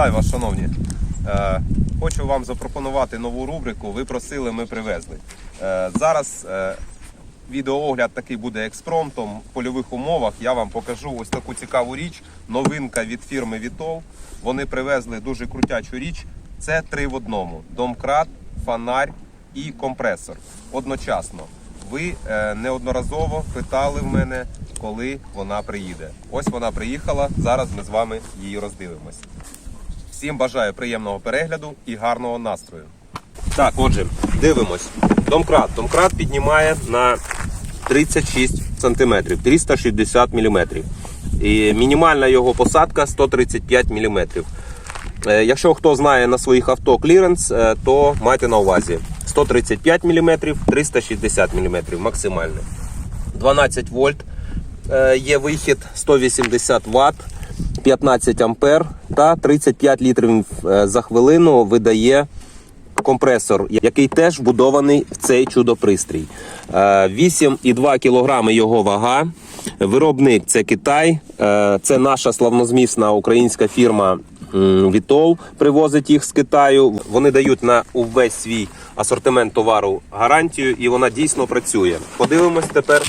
Вітаю вас, шановні. Е, хочу вам запропонувати нову рубрику. Ви просили, ми привезли. Е, зараз е, відеоогляд такий буде експромтом в польових умовах. Я вам покажу ось таку цікаву річ. Новинка від фірми Vitol. Вони привезли дуже крутячу річ. Це три в одному: домкрат, фонарь і компресор. Одночасно. Ви неодноразово питали в мене, коли вона приїде. Ось вона приїхала. Зараз ми з вами її роздивимось. Всім бажаю приємного перегляду і гарного настрою. Так, отже, дивимось. Домкрат. Домкрат піднімає на 36 см, 360 мм. І мінімальна його посадка 135 мм. Е, Якщо хто знає на своїх авто кліренс, е, то майте на увазі 135 мм, 360 мм максимальний. 12 вольт е, є вихід, 180 Вт, 15 ампер та 35 літрів е, за хвилину видає компресор, який теж вбудований в цей чудо-пристрій. Е, 8,2 кг його вага. Виробник це Китай. Е, Це наша славнозмісна українська фірма Vitol привозить їх з Китаю. Вони дають на увесь свій асортимент товару гарантію, і вона дійсно працює. Подивимось тепер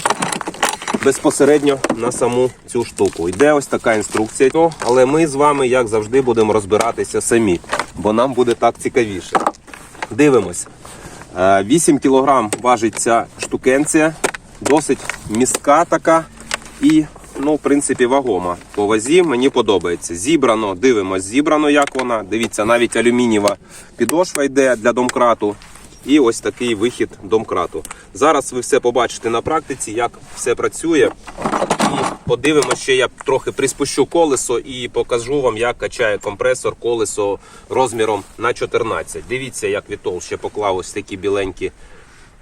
безпосередньо на саму цю штуку. Йде ось така інструкція. Ну, але ми з вами, як завжди, будемо розбиратися самі, бо нам буде так цікавіше. Дивимось. Е, 8 кг важить ця штукенція, досить містка така і, ну, в принципі, вагома. По вазі мені подобається. Зібрано, дивимось, зібрано, як вона. Дивіться, навіть алюмінієва підошва йде для домкрату. І ось такий вихід домкрату. Зараз ви все побачите на практиці, як все працює. І подивимося, ще я трохи приспущу колесо і покажу вам, як качає компресор колесо розміром на 14. Дивіться, як Вітол ще поклав ось такі біленькі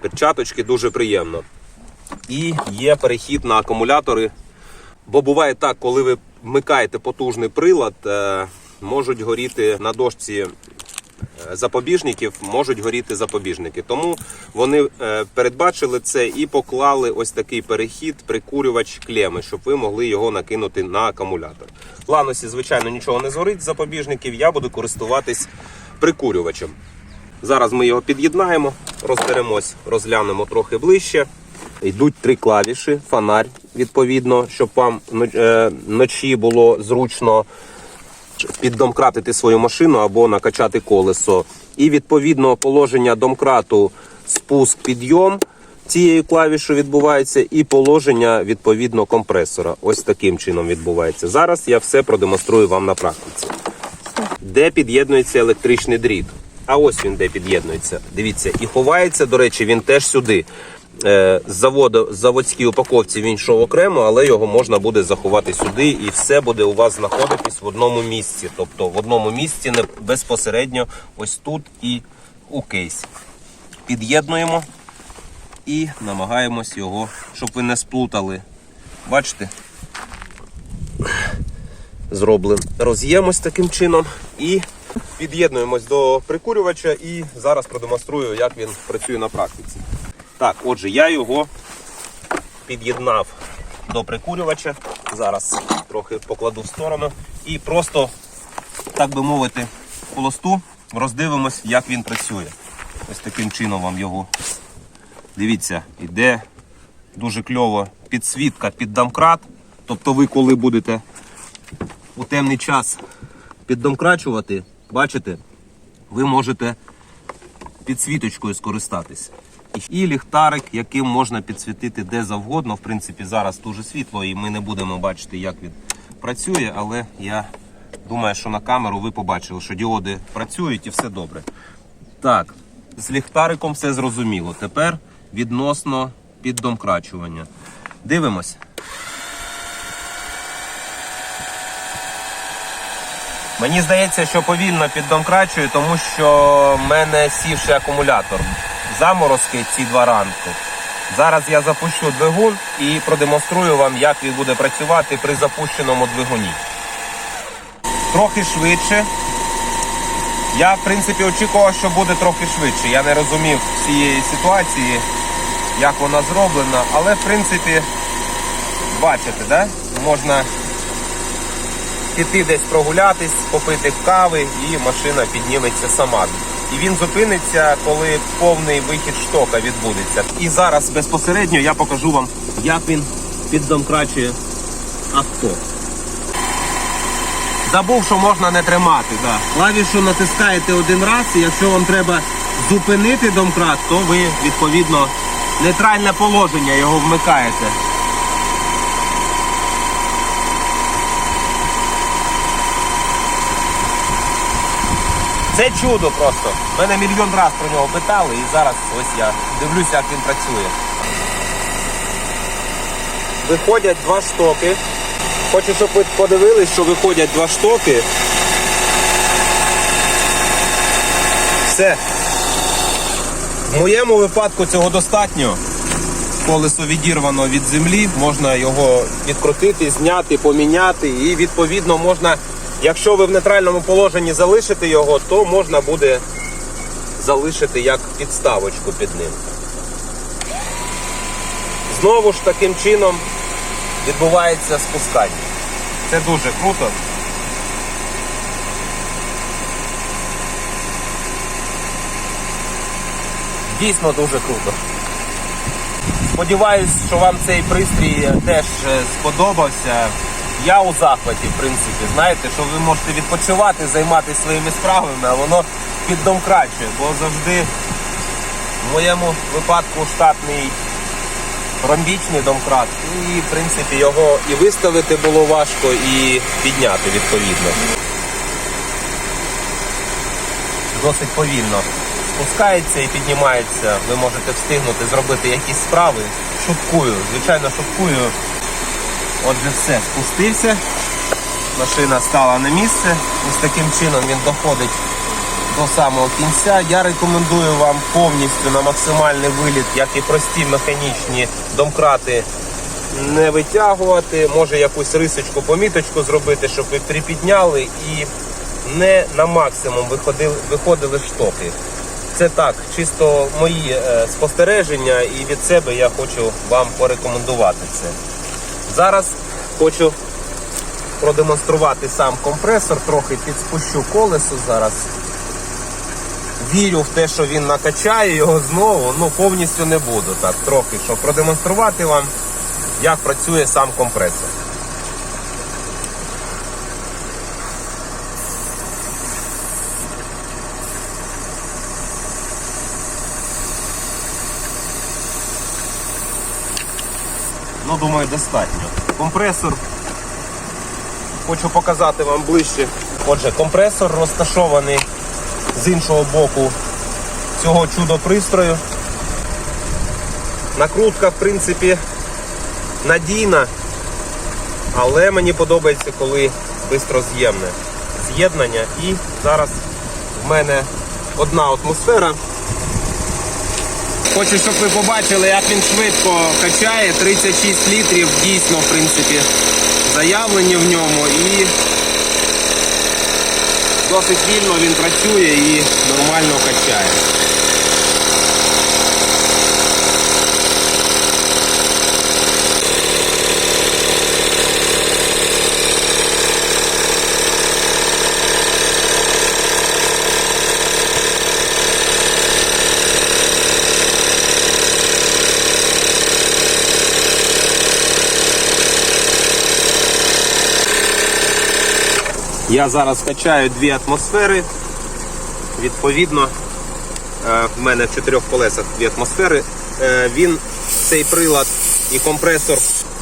перчаточки, дуже приємно. І є перехід на акумулятори. Бо буває так, коли ви вмикаєте потужний прилад, е, можуть горіти на дошці запобіжників, можуть горіти запобіжники. Тому вони е, передбачили це і поклали ось такий перехід, прикурювач клеми, щоб ви могли його накинути на акумулятор. В ланосі, звичайно, нічого не згорить з запобіжників. Я буду користуватись прикурювачем. Зараз ми його під'єднаємо, розберемось, розглянемо трохи ближче. Йдуть три клавіші, фонарь, відповідно, щоб вам е, вночі було зручно піддомкратити свою машину або накачати колесо. І відповідно положення домкрату спуск підйом цією клавішою відбувається, і положення відповідно компресора. Ось таким чином відбувається. Зараз я все продемонструю вам на практиці. Де під'єднується електричний дріт? А ось він де під'єднується. Дивіться, і ховається, до речі, він теж сюди. Е, З заводу, заводській упаковці він йшов окремо, але його можна буде заховати сюди, і все буде у вас знаходитись в одному місці. Тобто в одному місці не безпосередньо ось тут і у кейсі. Під'єднуємо і намагаємось його, щоб ви не сплутали. Бачите? Зроблений роз'єм ось таким чином. І під'єднуємось до прикурювача і зараз продемонструю, як він працює на практиці. Так, отже, я його під'єднав до прикурювача. Зараз трохи покладу в сторону. І просто, так би мовити, холосту роздивимось, як він працює. Ось таким чином вам його. Дивіться, іде дуже кльово підсвітка під домкрат. Тобто ви, коли будете у темний час піддомкрачувати, бачите, ви можете підсвіточкою скористатись. І ліхтарик, яким можна підсвітити де завгодно. В принципі, зараз дуже світло, і ми не будемо бачити, як він працює, але я думаю, що на камеру ви побачили, що діоди працюють і все добре. Так, з ліхтариком все зрозуміло. Тепер відносно піддомкрачування. Дивимось. Мені здається, що повільно піддомкрачую, тому що в мене сівший акумулятор. Заморозки ці два ранку. Зараз я запущу двигун і продемонструю вам, як він буде працювати при запущеному двигуні. Трохи швидше. Я, в принципі, очікував, що буде трохи швидше. Я не розумів цієї ситуації, як вона зроблена, але в принципі, бачите, да? можна піти десь прогулятись, попити кави, і машина підніметься сама. І він зупиниться, коли повний вихід штока відбудеться. І зараз безпосередньо я покажу вам, як він піддомкрачує авто. Забув, що можна не тримати. Да. Клавішу натискаєте один раз, і якщо вам треба зупинити домкрат, то ви відповідно нейтральне положення його вмикаєте. Це чудо просто. Мене мільйон разів про нього питали, і зараз ось я дивлюся, як він працює. Виходять два штоки. Хочу, щоб ви подивились, що виходять два штоки. Все. В моєму випадку цього достатньо. Колесо відірвано від землі, можна його відкрутити, зняти, поміняти. І відповідно можна, якщо ви в нейтральному положенні залишите його, то можна буде залишити як підставочку під ним. Знову ж таким чином відбувається спускання. Це дуже круто. Дійсно дуже круто. Сподіваюсь, що вам цей пристрій теж е, сподобався. Я у захваті, в принципі. Знаєте, що ви можете відпочивати, займатися своїми справами, а воно піддомкрачує, бо завжди в моєму випадку штатний ромбічний домкрат. І, в принципі, його і виставити було важко, і підняти відповідно. Досить повільно спускається і піднімається. Ви можете встигнути зробити якісь справи. Шуткую, звичайно, шуткую. Отже, все, спустився. Машина стала на місце. Ось таким чином він доходить до самого кінця. Я рекомендую вам повністю на максимальний виліт, як і прості механічні домкрати, не витягувати. Може якусь рисочку, поміточку зробити, щоб ви припідняли і не на максимум виходили, виходили штоки. Це так, чисто мої е, спостереження, і від себе я хочу вам порекомендувати це. Зараз хочу продемонструвати сам компресор, трохи підспущу колесо зараз. Вірю в те, що він накачає його знову, ну повністю не буду. Так, трохи, щоб продемонструвати вам, як працює сам компресор. Ну, думаю, достатньо. Компресор. Хочу показати вам ближче. Отже, компресор розташований з іншого боку цього чудо-пристрою. Накрутка, в принципі, надійна, але мені подобається, коли бистроз'ємне з'єднання. І зараз в мене одна атмосфера. Хочу, щоб ви побачили, як він швидко качає. 36 літрів дійсно, в принципі, заявлені в ньому і досить вільно він працює і нормально качає. Я зараз качаю дві атмосфери. Відповідно, е, в мене в чотирьох колесах дві атмосфери. Е, Він, цей прилад і компресор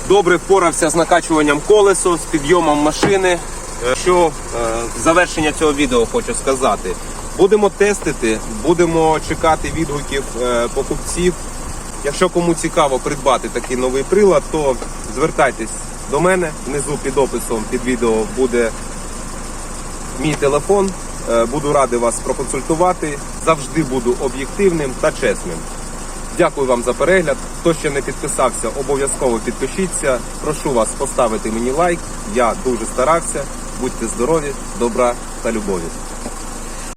добре впорався з накачуванням колесо, з підйомом машини. Е, Що в завершення цього відео хочу сказати. Будемо тестити, будемо чекати відгуків покупців. Якщо кому цікаво придбати такий новий прилад, то звертайтесь до мене. Внизу під описом під відео буде мій телефон. Е, Буду радий вас проконсультувати. Завжди буду об'єктивним та чесним. Дякую вам за перегляд. Хто ще не підписався, обов'язково підпишіться. Прошу вас поставити мені лайк. Я дуже старався. Будьте здорові, добра та любові.